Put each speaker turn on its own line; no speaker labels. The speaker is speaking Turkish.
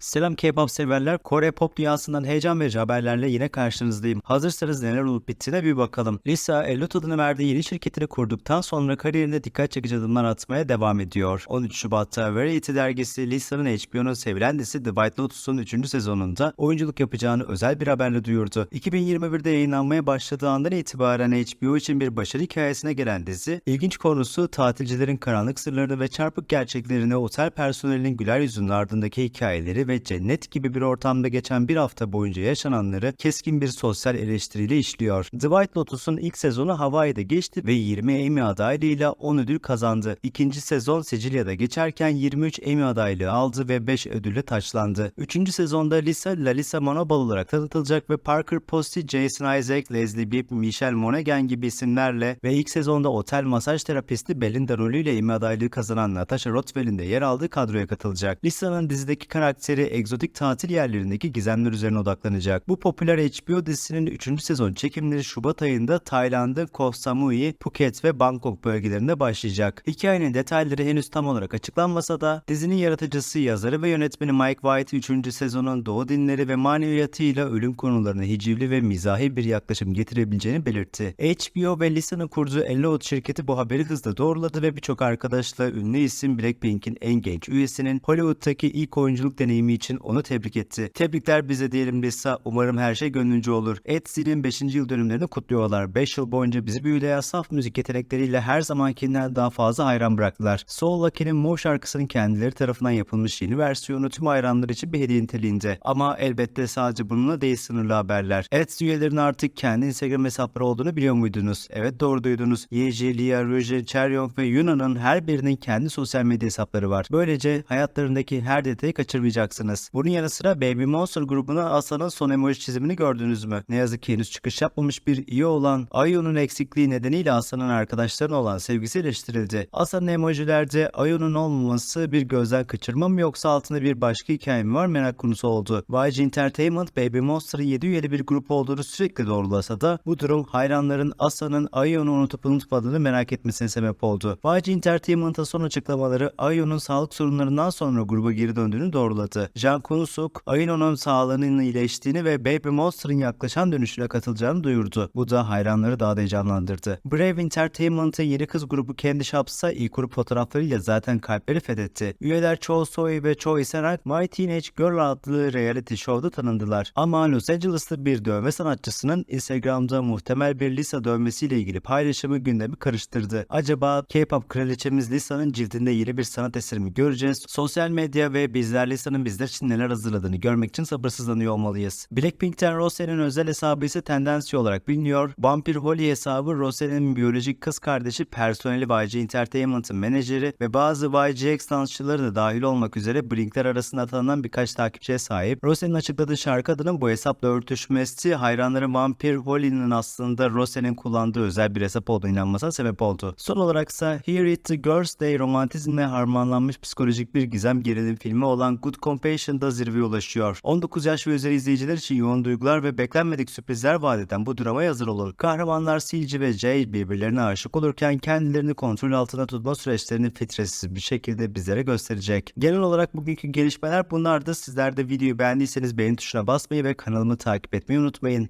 Selam K-pop severler. Kore pop dünyasından heyecan verici haberlerle yine karşınızdayım. Hazırsanız neler olup bittiğine bir bakalım. Lisa, Elliot adını verdiği yeni şirketini kurduktan sonra kariyerinde dikkat çekici adımlar atmaya devam ediyor. 13 Şubat'ta Variety dergisi Lisa'nın HBO'nun sevilen dizisi The White Lotus'un 3. sezonunda oyunculuk yapacağını özel bir haberle duyurdu. 2021'de yayınlanmaya başladığı andan itibaren HBO için bir başarı hikayesine gelen dizi, ilginç konusu tatilcilerin karanlık sırlarını ve çarpık gerçeklerini otel personelinin güler yüzünün ardındaki hikayeleri ve cennet gibi bir ortamda geçen bir hafta boyunca yaşananları keskin bir sosyal eleştiriyle işliyor. The White Lotus'un ilk sezonu Hawaii'de geçti ve 20 Emmy adaylığıyla 10 ödül kazandı. İkinci sezon Sicilya'da geçerken 23 Emmy adaylığı aldı ve 5 ödülle taçlandı. Üçüncü sezonda Lisa, Lalisa Manobal olarak tanıtılacak ve Parker Posey, Jason Isaac, Leslie Bibb, Michelle Monaghan gibi isimlerle ve ilk sezonda otel masaj terapisti Belinda rolüyle Emmy adaylığı kazanan Natasha Rothwell'in de yer aldığı kadroya katılacak. Lisa'nın dizideki karakteri egzotik tatil yerlerindeki gizemler üzerine odaklanacak. Bu popüler HBO dizisinin 3. sezon çekimleri Şubat ayında Tayland'ın Koh Samui, Phuket ve Bangkok bölgelerinde başlayacak. Hikayenin detayları henüz tam olarak açıklanmasa da dizinin yaratıcısı, yazarı ve yönetmeni Mike White 3. sezonun doğu dinleri ve maneviyatıyla ölüm konularına hicivli ve mizahi bir yaklaşım getirebileceğini belirtti. HBO ve Lisa'nın kurduğu Elliot şirketi bu haberi hızla doğruladı ve birçok arkadaşla ünlü isim Blackpink'in en genç üyesinin Hollywood'taki ilk oyunculuk deneyimi için onu tebrik etti. Tebrikler bize diyelim Lisa. Umarım her şey gönlünce olur. Etsy'nin 5. yıl dönümlerini kutluyorlar. 5 yıl boyunca bizi büyüleyen saf müzik yetenekleriyle her zamankinden daha fazla hayran bıraktılar. Soul Lucky'nin Mor şarkısının kendileri tarafından yapılmış yeni versiyonu tüm hayranlar için bir hediye niteliğinde. Ama elbette sadece bununla değil sınırlı haberler. Etsy üyelerinin artık kendi Instagram hesapları olduğunu biliyor muydunuz? Evet doğru duydunuz. Yeji, Lia, Roje, Cheryong ve Yuna'nın her birinin kendi sosyal medya hesapları var. Böylece hayatlarındaki her detayı kaçırmayacaksınız. Bunun yanı sıra Baby Monster grubuna Asa'nın son emoji çizimini gördünüz mü? Ne yazık ki henüz çıkış yapmamış bir iyi olan Ayu'nun eksikliği nedeniyle Asa'nın arkadaşlarına olan sevgisi eleştirildi. Asa'nın emojilerde Ayu'nun olmaması bir gözden kaçırma mı yoksa altında bir başka hikaye mi var merak konusu oldu. YG Entertainment Baby Monster'ın 7 üyeli bir grup olduğunu sürekli doğrulasa da bu durum hayranların Asa'nın Ayu'nu unutup unutmadığını merak etmesine sebep oldu. YG Entertainment'a son açıklamaları Ayu'nun sağlık sorunlarından sonra gruba geri döndüğünü doğruladı. Jang Kun-suk, Ayu'nun sağlığının iyileştiğini ve Baby Monster'ın yaklaşan dönüşüne katılacağını duyurdu. Bu da hayranları daha da heyecanlandırdı. Brave Entertainment'ın yeni kız grubu Candy Shops'a ilk grup fotoğraflarıyla zaten kalpleri fethetti. Üyeler Cho Soy ve Choi Senak My Teenage Girl adlı reality show'da tanındılar. Ama Los Angeles'ta bir dövme sanatçısının Instagram'da muhtemel bir Lisa dövmesiyle ilgili paylaşımı gündemi karıştırdı. Acaba K-pop kraliçemiz Lisa'nın cildinde yeni bir sanat eseri mi göreceğiz? Sosyal medya ve bizler Lisa'nın bizler için neler hazırladığını görmek için sabırsızlanıyor olmalıyız. Blackpink'ten Rose'nin özel hesabı ise Tendency olarak biliniyor. Vampir Holly hesabı Rose'nin biyolojik kız kardeşi personeli YG Entertainment'ın menajeri ve bazı YGX dansçıları da dahil olmak üzere Blink'ler arasında tanınan birkaç takipçiye sahip. Rose'nin açıkladığı şarkı adının bu hesapla örtüşmesi hayranları Vampir Holly'nin aslında Rose'nin kullandığı özel bir hesap olduğunu inanmasına sebep oldu. Son olaraksa Here It The Girls Day romantizmle harmanlanmış psikolojik bir gizem gerilim filmi olan Good Compassion'da zirveye ulaşıyor. 19 yaş ve üzeri izleyiciler için yoğun duygular ve beklenmedik sürprizler vaat eden bu dramaya hazır olun. Kahramanlar Silci ve Jay birbirlerine aşık olurken kendilerini kontrol altında tutma süreçlerini filtresiz bir şekilde bizlere gösterecek. Genel olarak bugünkü gelişmeler bunlardı. Sizler de videoyu beğendiyseniz beğeni tuşuna basmayı ve kanalımı takip etmeyi unutmayın.